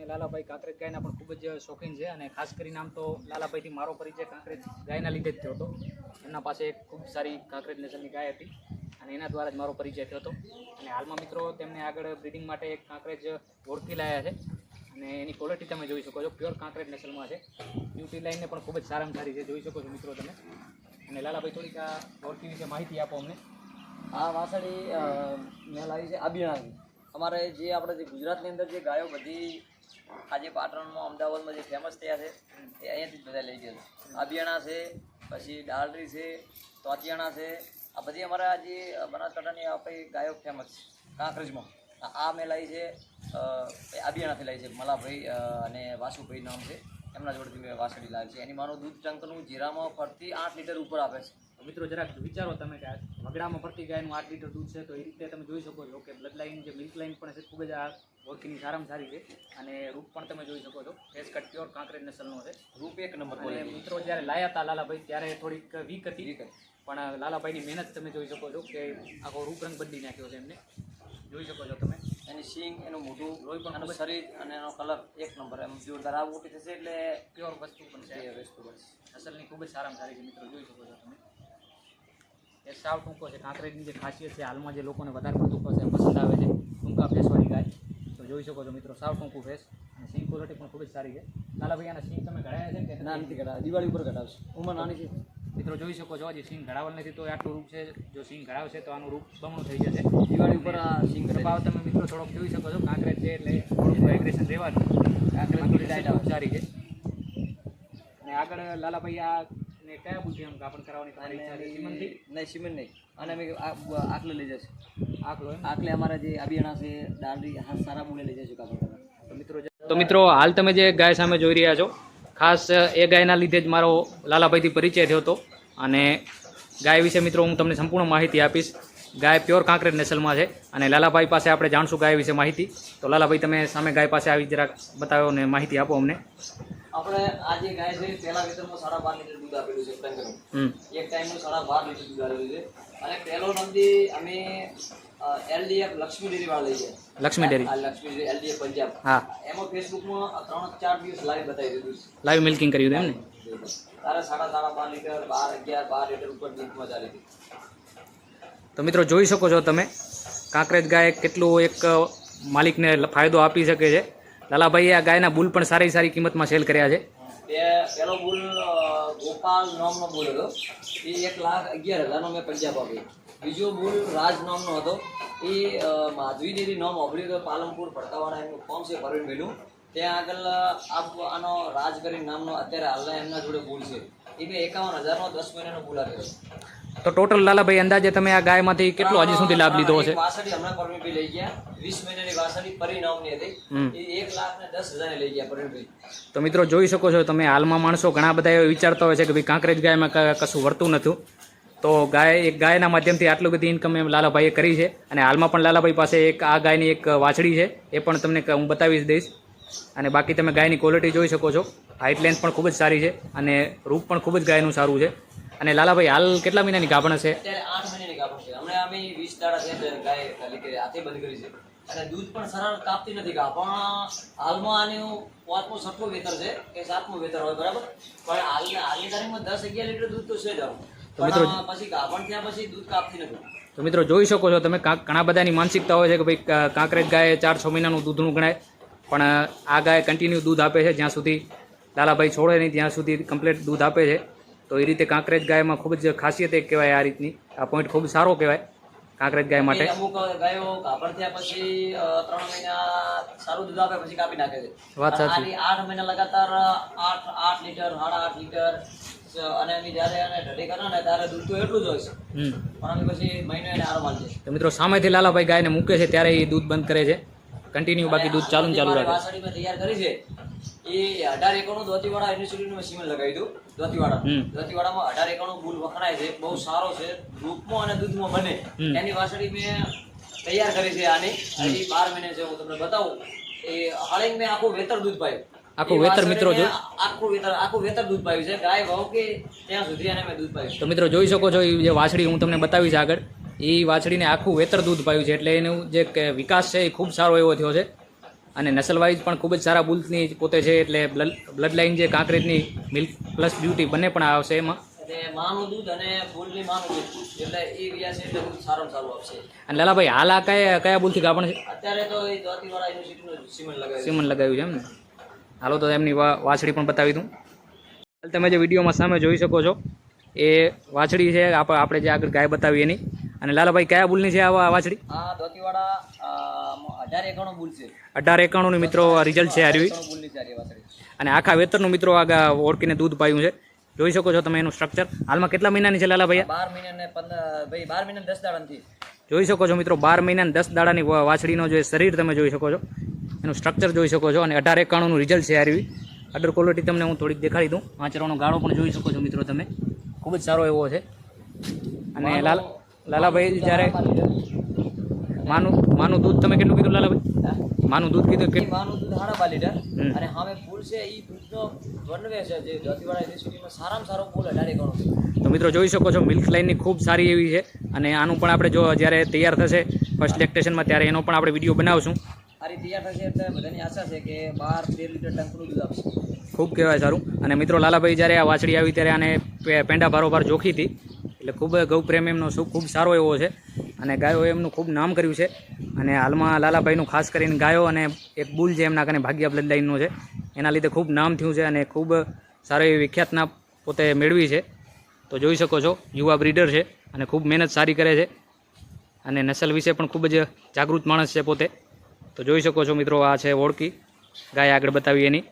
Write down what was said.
તમે લાલાભાઈ કાંકરેજ ગાયના પણ ખૂબ જ શોખીન છે અને ખાસ કરીને આમ તો લાલાભાઈથી મારો પરિચય કાંકરેજ ગાયના લીધે જ થયો હતો. એમના પાસે એક ખૂબ સારી કાંકરેજ નસલની ગાય હતી અને એના દ્વારા જ મારો પરિચય થયો હતો. અને હાલમાં મિત્રો તેમને આગળ બ્રિડિંગ માટે એક કાંકરેજ ઓળખી લાયા છે અને એની ક્વોલિટી તમે જોઈ શકો છો. પ્યોર કાંકરેજ નસલમાં છે. બ્યુટી લાઇનને પણ ખૂબ જ સારામાં સારી છે. જોઈ શકો છો મિત્રો તમે. અને લાલાભાઈ થોડીક આ ઓળખી વિશે માહિતી આપો અમને. આ વાસળી મેં લાવી છે આબિયાણાની અમારે જે આપણે જે ગુજરાતની અંદર જે ગાયો બધી આજે પાટણમાં અમદાવાદમાં જે ફેમસ થયા છે એ અહીંયાથી જ બધા લઈ ગયા છે. આબિયાણા છે પછી ડાલરી છે તોતિયાણા છે. આ બધી અમારા જે બનાસકાંઠાની આપણી ગાયો ફેમસ છે. કાંકરેજમાં. આ- મેં લાવી છે આબિયાણાથી લાવી છે મલાભાઈ અને વાસુભાઈ નામ છે. એમના જોડેથી મેં વાસળી લાવી છે. એની મારું દૂધ ટંકનું જીરામાં ફરતી આઠ લીટર ઉપર આપે છે. મિત્રો જરાક વિચારો તમે કે વગડામાં ફરતી ગાયનું આઠ લીટર દૂધ છે તો એ રીતે તમે જોઈ શકો છો કે બ્લડ લાઇન જે મિલ્ક લાઇન પણ છે ખૂબ જ આ ઓળખીની સારામાં સારી છે. અને રૂપ પણ તમે જોઈ શકો છો. ફેસ કટ પ્યોર કાંકરેજ નસલનો છે. રૂપ એક નંબર અને મિત્રો જ્યારે લાયા હતા લાલાભાઈ ત્યારે થોડીક વીક હતી. પણ લાલાભાઈની મહેનત તમે જોઈ શકો છો કે આખો રૂપ રંગ બદલી નાખ્યો છે એમને. જોઈ શકો છો તમે. એની સિંગ એનું મોઢું લોહી પણ એનું શરીર અને એનો કલર એક નંબર. એમ જોરદાર. આ મોટી થશે એટલે પ્યોર વસ્તુ પણ છે. એ વસ્તુ બસ. અસલની ખૂબ જ સારામાં સારી છે મિત્રો. જોઈ શકો છો તમે. એ સાવ ટૂંકો છે. કાંકરેજની જે ખાસિયત છે હાલમાં જે લોકોને વધારે પડતું પસંદ પસંદ આવે છે ટૂંકા ફેસવાળી ગાય. જોઈ શકો છો મિત્રો. સાવ ટૂંકું ફેસ અને સિંગ ક્વોલિટી પણ ખૂબ જ સારી છે. લાલા આના સિંગ તમે ઘડાયા છે કે ના નથી કઢાવે દિવાળી ઉપર ઘડાવશો. ઉંમર નાની છે. મિત્રો જોઈ શકો છો હજી સિંહ ઘડાવલ નથી તો આટલું રૂપ છે. જો સિંહ ઘડાવશે તો આનું રૂપ બમણું થઈ જશે. દિવાળી ઉપર આ સિંહ ભાવ તમે મિત્રો થોડોક જોઈ શકો છો. કાંકરેજ છે એટલે થોડુંક વાઇબ્રેશન રહેવાનું. કાંકરેજ થોડી સારી છે. અને આગળ લાલાભાઈ આ ને કયા બુદ્ધિ આમ કાપણ કરાવવાની તમારી ઈચ્છા છે? સિમનથી નહીં સિમન નહીં. અને અમે આ- આકલે લઈ જશે. આકલો આકલે અમારા જે અભિયાણા છે દાંડી હા સારા મૂળે લઈ જશે કાપડ કરવા તો મિત્રો તો મિત્રો હાલ તમે જે ગાય સામે જોઈ રહ્યા છો ખાસ એ ગાયના લીધે જ મારો લાલાભાઈથી પરિચય થયો હતો. અને ગાય વિશે મિત્રો હું તમને સંપૂર્ણ માહિતી આપીશ. ગાય પ્યોર કાંકરેજ નેસલમાં છે અને લાલાભાઈ પાસે આપણે જાણશું ગાય વિશે માહિતી. તો લાલાભાઈ તમે સામે ગાય પાસે આવી જરાક બતાવો ને માહિતી આપો અમને. આપણે આ જે ગાય છે પહેલા વેતનમાં સાડા બાર લીટર દૂધ આપેલું છે પ્રેંગરનું એક ટાઈમનું સાડા બાર લીટર દૂધ આપેલું છે. અને પહેલો નંદી અમે એલડીએફ લક્ષ્મી ડેરી વાળા લઈએ Lakshmi dairy. Lakshmi dairy LDF Punjab. હા. એમાં ફેસબુકમાં ત્રણ ચાર દિવસ લાઈવ બતાવી દીધું લાઈવ મિલ્કિંગ કર્યું એમ ને? તારે સાડા સાડા બાર લીટર બાર અગિયાર બાર લીટર ઉપર દૂધમાં ચાલી હતી તો મિત્રો જોઈ શકો છો તમે કાંકરેજ ગાય કેટલું એક માલિકને ફાયદો આપી શકે છે. લાલાભાઈએ આ ગાયના બુલ પણ સારી સારી કિંમતમાં સેલ કર્યા છે. પેલો બુલ ગોપાલ નામનો બુલ હતો. એ એક લાખ અગિયાર હજારનો મેં પંજાબ આપ્યો. બીજો બુલ રાજ નામનો હતો. એ માધવી દેવી નામ ઓભળ્યું હતો, પાલનપુર ભડકાવાળા એમનું ફોર્મ છે પરવીનભાઈનું ત્યાં આગળ આનો રાજ કરીને નામનો અત્યારે હાલના એમના જોડે બુલ છે. એ મેં એકાવન હજારનો દસ મહિનાનો બુલ આપ્યો. તો ટોટલ લાલાભાઈ અંદાજે તમે આ ગાયમાંથી કેટલો હજી સુધી લાભ લીધો છે વાસળી હમણાં પરવીનભાઈ લઈ ગયા. વીસ મહિનાની વાસળી પરી હતી. એ એક લાખ ને દસ હજાર લઈ ગયા પરવીનભાઈ તો મિત્રો જોઈ શકો છો તમે હાલમાં માણસો ઘણા બધા એવા વિચારતા હોય છે કે ભાઈ કાંકરેજ ગાયમાં કશું વર્તું નથી તો ગાય એક ગાયના માધ્યમથી આટલી બધી ઇન્કમ એમ લાલાભાઈએ કરી છે. અને હાલમાં પણ લાલાભાઈ પાસે એક આ ગાયની એક વાછડી છે. એ પણ તમને હું બતાવી દઈશ. અને બાકી તમે ગાયની ક્વોલિટી જોઈ શકો છો. હાઇટ લેન્થ પણ ખૂબ જ સારી છે અને રૂપ પણ ખૂબ જ ગાયનું સારું છે. અને લાલાભાઈ હાલ કેટલા મહિનાની ગાભણ હશે? આઠ મહિનાની ગાભણ છે. હમણાં અમે વીસ દાડા છે ગાય ખાલી કરી હાથે બંધ કરી છે. અને દૂધ પણ સરળ કાપતી નથી ગાભણ હાલમાં આનું પાંચમું છઠ્ઠું વેતર છે કે સાતમું વેતર હોય બરાબર? પણ હાલ હાલની તારીખમાં દસ અગિયાર લીટર દૂધ તો છે જ. પણ પછી ગાભણ થયા પછી દૂધ કાપતી નથી. તો મિત્રો જોઈ શકો છો તમે ઘણા બધાની માનસિકતા હોય છે કે ભાઈ કાંકરેજ ગાય ચાર છ મહિનાનું દૂધનું ગણાય. પણ આ ગાય કન્ટિન્યુ દૂધ આપે છે જ્યાં સુધી લાલાભાઈ છોડે નહીં ત્યાં સુધી કમ્પ્લીટ દૂધ આપે છે. તો એ રીતે કાંકરેજ ગાયમાં ખૂબ જ ખાસિયત એક કહેવાય આ રીતની. આ પોઈન્ટ ખૂબ સારો કહેવાય કાંકરેજ ગાય માટે. અમુક ગાયો થયા પછી ત્રણ મહિના સારું દૂધ આપે પછી કાપી નાખે છે. વાત સાચી. આઠ મહિના લગાતાર આઠ આઠ લીટર સાડા આઠ લીટર અને અમે જ્યારે એને ઢડી કરે ને ત્યારે દૂધ તો એટલું જ હોય છે. પણ અમે પછી મહિનો એને આરામ છે. તો મિત્રો સામેથી લાલાભાઈ ગાયને મૂકે છે ત્યારે એ દૂધ બંધ કરે છે. કન્ટિન્યુ બાકી દૂધ ચાલુ ચાલુ રાખે તૈયાર કરી છે. એ અઢાર એકરનું દોતીવાડા યુનિવર્સિટીનું મેં સીમેન્ટ લગાવી દઉં ધોતીવાડા દોતીવાડામાં અઢાર એકરનું બુલ વખણાય છે. બહુ સારો છે. રૂપમાં અને દૂધમાં બને. એની વાસળી મેં તૈયાર કરી છે આની. હજી બાર મહિને છે. હું તમને બતાવું. એ હાળીને મેં આખું વેતર દૂધ પાયું. આખું વેતર મિત્રો જો. આખું વેતર આખું વેતર દૂધ પાયું છે. ગાય વાવ કે ત્યાં સુધી એને મેં દૂધ પાયું તો મિત્રો જોઈ શકો છો એ જે વાછડી હું તમને બતાવીશ આગળ. એ વાછડીને આખું વેતર દૂધ પાયું છે. એટલે એનું જે વિકાસ છે એ ખૂબ સારો એવો થયો છે. અને નસલવાઇઝ પણ ખૂબ જ સારા બુલ્સની પોતે છે એટલે બ્લડ લાઇન જે કાંકરેજની મિલ્ક પ્લસ બ્યુટી બંને પણ આવશે એમાં. માનું દૂધ અને ફૂલની માનું દૂધ. એટલે એ વ્યાસ એટલે દૂધ સારામાં સારું આપશે. અને લાલાભાઈ હાલ આ કયા કયા બુલથી ગાભણ છે? અત્યારે તો એ ધોતીવાળા યુનિવર્સિટીનું સિમેન્ટ લગાવ્યું સીમન લગાવ્યું છે એમ ને? હાલો તો એમની વાછડી પણ બતાવી દઉં. હાલ તમે જે વિડીયોમાં સામે જોઈ શકો છો એ વાછડી છે આપણે જે આગળ ગાય બતાવી એની. અને લાલાભાઈ કયા બુલની છે આ વાછડી? આ અઢાર એકાણું નું મિત્રો રિઝલ્ટ છે વાસળી અને આખા વેતરનું મિત્રો આગળ ઓળખીને દૂધ પાયું છે. જોઈ શકો છો તમે એનું સ્ટ્રક્ચર હાલમાં કેટલા મહિનાની છે લાલાભાઈ બાર મહિના ભાઈ બાર મહિના દસ દાડાથી જોઈ શકો છો મિત્રો બાર મહિના દસ દાડાની વાછડીનો જે શરીર તમે જોઈ શકો છો. એનું સ્ટ્રક્ચર જોઈ શકો છો અને અઢાર એકાણુંનું રિઝલ્ટ છે હારવી અડર ક્વોલિટી તમને હું થોડીક દેખાડી દઉં. આંચરવાનો ગાળો પણ જોઈ શકો છો મિત્રો તમે. ખૂબ જ સારો એવો છે. અને લાલ લાલાભાઈ જ્યારે માનું માનું દૂધ તમે કેટલું કીધું લાલાભાઈ? માનું દૂધ કીધું કે માનું દૂધ સાડા બાર લીટર. અને સામે ફૂલ છે એ દૂધનો વનવે છે જે ધોતીવાળા યુનિવર્સિટીમાં સારામાં સારો ફૂલ અઢાર છે. તો મિત્રો જોઈ શકો છો મિલ્ક લાઇનની ખૂબ સારી એવી છે. અને આનું પણ આપણે જો જ્યારે તૈયાર થશે ફર્સ્ટ લેક્ટેશનમાં ત્યારે એનો પણ આપણે વીડિયો બનાવશું. સારી તૈયાર થશે એટલે બધાની આશા છે કે બાર તેર લીટર ટંકનું દૂધ આપશે. ખૂબ કહેવાય સારું. અને મિત્રો લાલાભાઈ જ્યારે આ વાછડી આવી ત્યારે આને પેંડા ભારોભાર જોખી હતી. એટલે ખૂબ ગૌ પ્રેમ એમનો ખૂબ સારો એવો છે. અને ગાયો એમનું ખૂબ નામ કર્યું છે. અને હાલમાં લાલાભાઈનું ખાસ કરીને ગાયો અને એક બુલ જે એમના કને ભાગ્યા બ્લડ છે, એના લીધે ખૂબ નામ થયું છે અને ખૂબ સારી એવી વિખ્યાતના પોતે મેળવી છે. તો જોઈ શકો છો, યુવા બ્રીડર છે અને ખૂબ મહેનત સારી કરે છે. અને નસલ વિશે પણ ખૂબ જ જાગૃત માણસ છે પોતે. તો જોઈ શકો છો મિત્રો, આ છે ઓળખી ગાય આગળ બતાવી એની.